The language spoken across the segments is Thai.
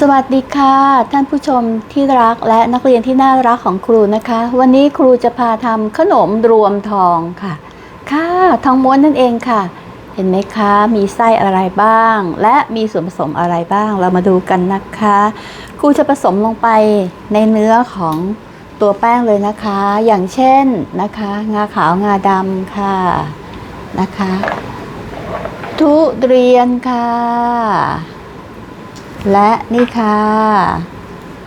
สวัสดีค่ะ ท่านผู้ชมที่รักและนักเรียนที่น่ารักของครูนะคะ วันนี้ครูจะพาทำขนมรวมทองค่ะ ค่ะทองม้วนนั่นเองค่ะ เห็นไหมคะ มีไส้อะไรบ้าง และมีส่วนผสมอะไรบ้างเรามาดูกันนะคะ ครูจะผสมลงไปในเนื้อของตัวแป้งเลยนะคะ อย่างเช่นนะคะ งาขาวงาดำค่ะนะคะ ทุเรียนค่ะ และนี่ค่ะ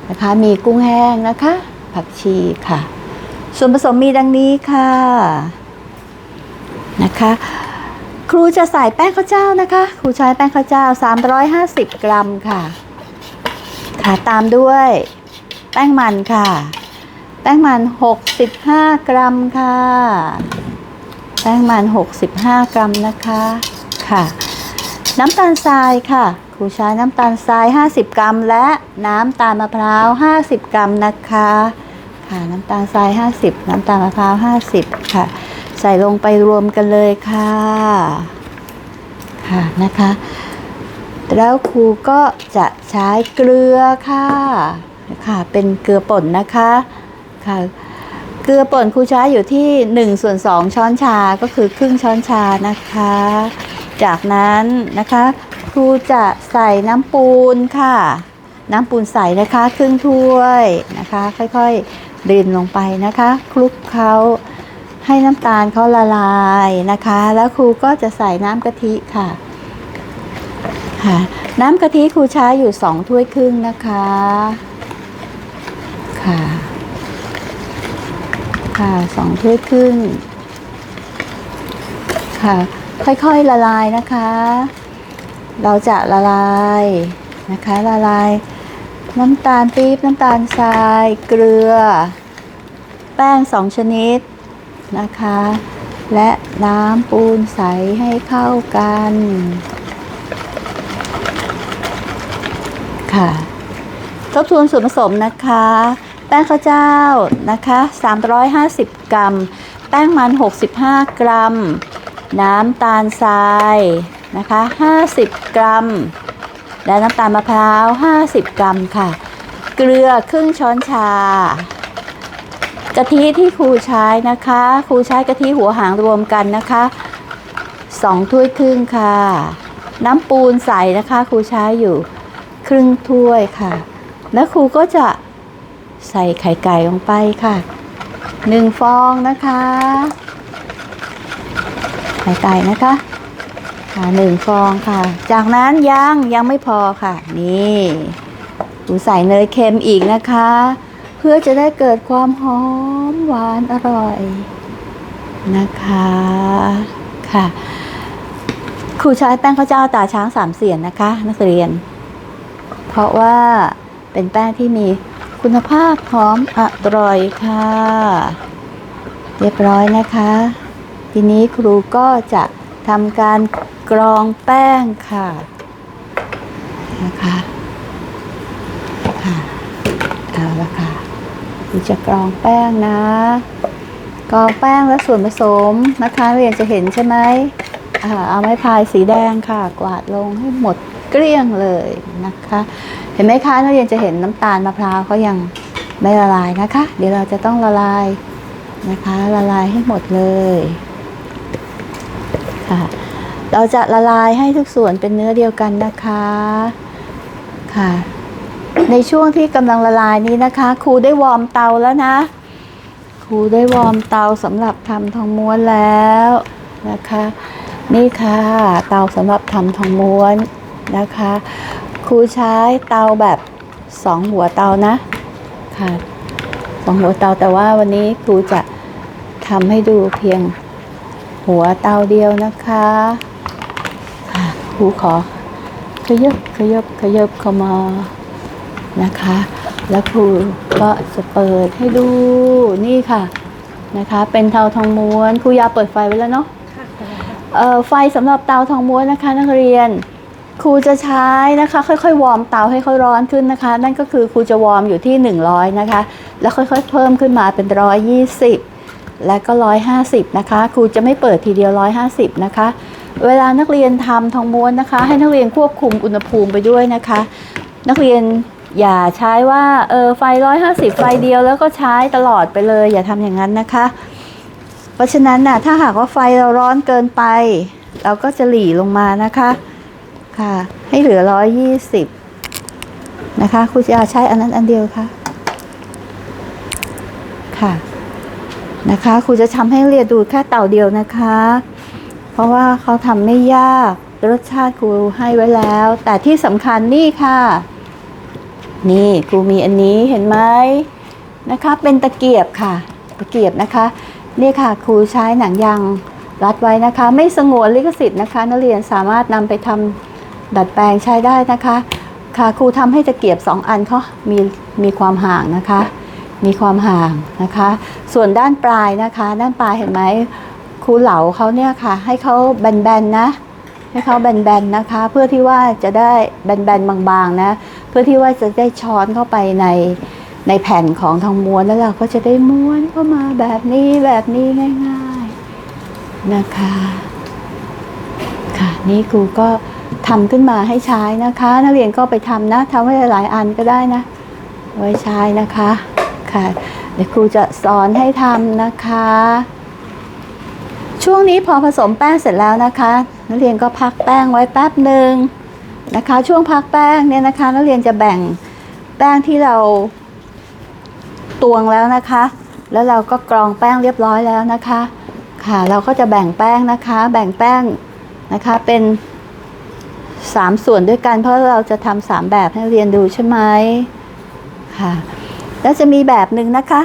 นะคะมีกุ้งแห้งนะคะ ผักชีค่ะ ส่วนผสมมีดังนี้ค่ะนะคะ ครูจะใส่แป้งข้าวเจ้านะคะ ครูใช้แป้งข้าวเจ้า 350 กรัมค่ะ ค่ะตามด้วยแป้งมันค่ะ แป้งมัน 65 กรัมค่ะ แป้งมัน 65 กรัมนะคะค่ะ น้ำตาลทรายค่ะ ครูใช้น้ำตาลทราย 50 กรัม และน้ำตาลมะพร้าว 50 กรัมนะคะ ค่ะน้ำตาลทราย 50 น้ำตาลมะพร้าว 50 ค่ะ ใส่ลงไปรวมกันเลยค่ะ ค่ะนะคะ แล้วครูก็จะใช้เกลือค่ะค่ะเป็นเกลือป่นนะคะค่ะเกลือป่นครูใช้อยู่ที่1ส่วน2ช้อนชาก็คือครึ่งช้อนชานะคะ จากนั้นนะคะ ครูจะใส่น้ำปูนค่ะ น้ำปูนใส่นะคะ ครึ่งถ้วยนะคะ ค่อยๆดินลงไปนะคะ คลุกเขาให้น้ำตาลเขาละลายนะคะ แล้วครูก็จะใส่น้ำกะทิค่ะค่ะ น้ำกะทิครูใช้อยู่สองถ้วยครึ่งนะคะค่ะค่ะสองถ้วยครึ่งค่ะ ค่อยๆละลายนะคะ เราจะละลายนะคะละลายน้ำตาลปี๊บน้ำตาลทราย เกลือ แป้งสองชนิดนะคะ และน้ำปูนใสให้เข้ากัน ค่ะ ทบทวนส่วนผสมนะคะ แป้งข้าวเจ้านะคะ 350 กรัม แป้งมัน 65 กรัม น้ำตาลทรายนะคะ50 กรัม และน้ำตาลมะพร้าว 50 กรัมค่ะ เกลือครึ่งช้อนชากะทิที่ครูใช้นะคะครูใช้กะทิหัวหางรวมกันนะคะ2ถ้วยครึ่งค่ะ น้ำปูนใส่นะคะครูใช้อยู่ครึ่งถ้วยค่ะ แล้วครูก็จะใส่ไข่ไก่ลงไปค่ะหนึ่งฟองนะคะ ไข่ไก่นะคะ ค่ะหนึ่งฟองค่ะ จากนั้นยังยังไม่พอค่ะ นี่หนูใส่เนยเค็มอีกนะคะ เพื่อจะได้เกิดความหอมหวานอร่อยนะคะค่ะครูใช้แป้งข้าวเจ้าตาช้างสามเสียนนะคะ นักเรียน เพราะว่าเป็นแป้งที่มีคุณภาพหอมอร่อยค่ะ เรียบร้อยนะคะ ทีนี้ครูก็จะทำการ กรองแป้งค่ะนะคะค่ะเอาละค่ะครูจะกรองแป้งนะ กรองแป้งและส่วนผสมนะคะเรียนจะเห็นใช่ไหมอ่าเอาไม้พายสีแดงค่ะ กวาดลงให้หมดเกลี้ยงเลยนะคะ เห็นไหมคะนักเรียนจะเห็นน้ำตาลมะพร้าวเขายังไม่ละลายนะคะ เดี๋ยวเราจะต้องละลายนะคะ ละลายให้หมดเลยค่ะ เราจะละลายให้ทุกส่วนเป็นเนื้อเดียวกันนะคะค่ะ ในช่วงที่กำลังละลายนี้นะคะ ครูได้วอร์มเตาแล้วนะ ครูได้วอร์มเตาสำหรับทำทองม้วนแล้วนะคะ นี่ค่ะ เตาสำหรับทำทองม้วนนะคะ ครูใช้เตาแบบสองหัวเตานะค่ะสองหัวเตาแต่ว่าวันนี้ครูจะทำให้ดูเพียงหัวเตาเดียวนะคะ ค่ะครูขอขยบขยบขยบเข้ามานะคะ แล้วครูก็จะเปิดให้ดูนี่ค่ะนะคะ เป็นเตาทองม้วนครูยาเปิดไฟไว้แล้วเนาะเอ่อไฟสำหรับเตาทองม้วนนะคะ นักเรียนครูจะใช้นะคะ ค่อยๆวอร์มเตาให้เขาร้อนขึ้นนะคะ นั่นก็คือครูจะวอร์มอยู่ที่ 100 นะคะ แล้วค่อยๆ เพิ่มขึ้นมาเป็น 120 และก็ 150 นะคะครูจะไม่เปิดทีเดียว 150 นะคะ เวลานักเรียนทำทองม้วนนะคะ ให้นักเรียนควบคุมอุณหภูมิไปด้วยนะคะ นักเรียนอย่าใช้ว่าเออไฟร้อยห้าสิบไฟเดียวแล้วก็ใช้ตลอดไปเลย อย่าทำอย่างนั้นนะคะ เพราะฉะนั้นน่ะถ้าหากว่าไฟเราร้อนเกินไป เราก็จะหลีลงมานะคะค่ะ ให้เหลือร้อยยี่สิบนะคะครูจะใช้อันนั้นอันเดียวค่ะค่ะนะคะครูจะทำให้เรียนดูแค่เต่าเดียวนะคะ เพราะว่าเขาทำไม่ยากรสชาติครูให้ไว้แล้ว แต่ที่สำคัญนี่ค่ะ นี่ครูมีอันนี้เห็นไหมนะคะ เป็นตะเกียบค่ะ ตะเกียบนะคะ นี่ค่ะครูใช้หนังยางรัดไว้นะคะ ไม่สงวนลิขสิทธิ์นะคะ นักเรียนสามารถนำไปทำดัดแปลงใช้ได้นะคะ ค่ะครูทำให้ตะเกียบสองอันเขามีมีความห่างนะคะ มีความห่างนะคะ ส่วนด้านปลายนะคะ ด้านปลายเห็นไหม ครูเหลาเขาเนี่ยค่ะ ให้เขาแบนๆนะ ให้เขาแบนๆนะคะ เพื่อที่ว่าจะได้แบนๆบางๆนะ เพื่อที่ว่าจะได้ช้อนเข้าไปในในแผ่นของทองม้วนแล้วเราก็จะได้ม้วนเข้ามาแบบนี้แบบนี้ง่ายๆนะคะ ค่ะนี่ครูก็ทำขึ้นมาให้ใช้นะคะ นักเรียนก็ไปทำนะทำไว้หลายอันก็ได้นะ ไว้ใช้นะคะค่ะเดี๋ยวครูจะสอนให้ทำนะคะ ช่วงนี้พอผสมแป้งเสร็จแล้วนะคะ นักเรียนก็พักแป้งไว้แป๊บหนึ่งนะคะ ช่วงพักแป้งเนี่ยนะคะ นักเรียนจะแบ่งแป้งที่เราตวงแล้วนะคะ แล้วเราก็กรองแป้งเรียบร้อยแล้วนะคะ ค่ะ เราก็จะแบ่งแป้งนะคะ แบ่งแป้งนะคะเป็นสามส่วนด้วยกัน เพราะเราจะทำสามแบบให้นักเรียนดูใช่ไหมค่ะ แล้วจะมีแบบหนึ่งนะคะ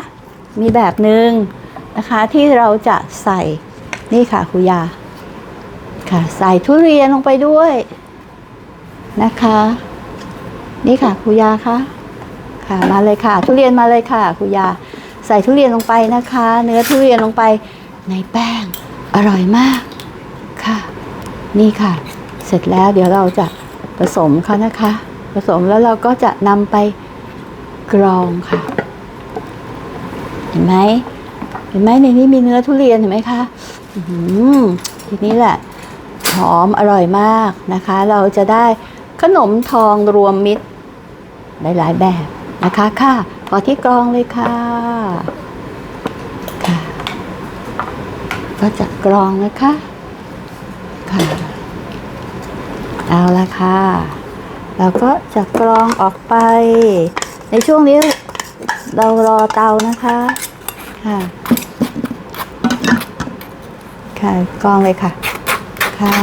มีแบบหนึ่งนะคะที่เราจะใส่ นี่ค่ะครูยา ค่ะ ใส่ทุเรียนลงไปด้วยนะคะ นี่ค่ะครูยาคะค่ะมาเลยค่ะ ทุเรียนมาเลยค่ะครูยา ใส่ทุเรียนลงไปนะคะ เนื้อทุเรียนลงไปในแป้งอร่อยมากค่ะ นี่ค่ะ เสร็จแล้วเดี๋ยวเราจะผสมเขานะคะ ผสมแล้วเราก็จะนำไปกรองค่ะ เห็นไหมเห็นไหมในนี้มีเนื้อทุเรียนเห็นไหมคะ ทีนี้แหละหอมอร่อยมากนะคะ เราจะได้ขนมทองรวมมิตรหลายๆแบบนะคะค่ะขอที่กรองเลยค่ะค่ะ ก็จะกรองนะคะค่ะเอาละค่ะ เราก็จะกรองออกไป ในช่วงนี้เรารอเตานะคะค่ะ ค่ะกองเลยค่ะค่ะ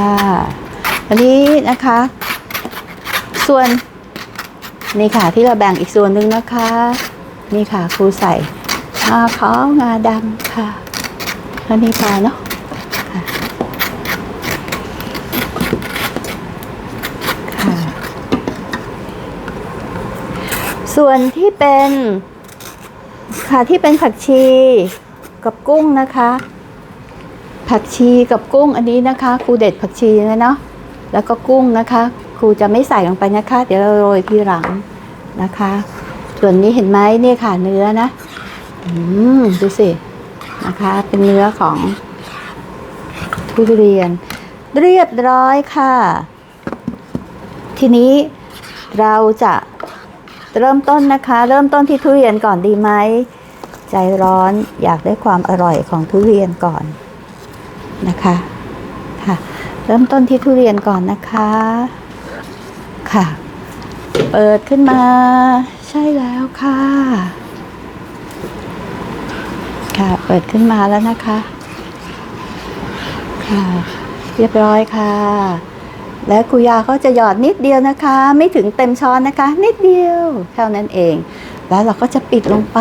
อันนี้นะคะ ส่วนนี่ค่ะที่เราแบ่งอีกส่วนหนึ่งนะคะ นี่ค่ะครูใส่ชาขาวงาดำค่ะอันนี้ปลาเนาะค่ะค่ะส่วนที่เป็นค่ะที่เป็นผักชีกับกุ้งนะคะ ผักชีกับกุ้งอันนี้นะคะครูเด็ดผักชีนะเนาะแล้วก็กุ้งนะคะครูจะไม่ใส่ลงไปนะคะ เดี๋ยวเราโรยทีหลังนะคะ ส่วนนี้เห็นไหมเนี่ยค่ะเนื้อนะอืมดูสินะคะ เป็นเนื้อของทุเรียน เรียบร้อยค่ะ ทีนี้เราจะเริ่มต้นนะคะ เริ่มต้นที่ทุเรียนก่อนดีไหมใจร้อนอยากได้ความอร่อยของทุเรียนก่อน นะคะค่ะ เริ่มต้นที่ทุเรียนก่อนนะคะค่ะ เปิดขึ้นมา ใช่แล้วค่ะ ค่ะ เปิดขึ้นมาแล้วนะคะ ค่ะ เรียบร้อยค่ะ และครูยาก็จะหยอดนิดเดียวนะคะ ไม่ถึงเต็มช้อนนะคะ นิดเดียวเท่านั้นเอง แล้วเราก็จะปิดลงไป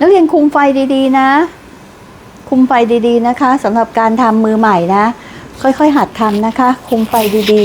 นักเรียนคุมไฟดีๆนะ คุมไฟดีๆนะคะสำหรับการทำมือใหม่นะ ค่อยๆหัดทำนะคะ คุมไฟดีๆ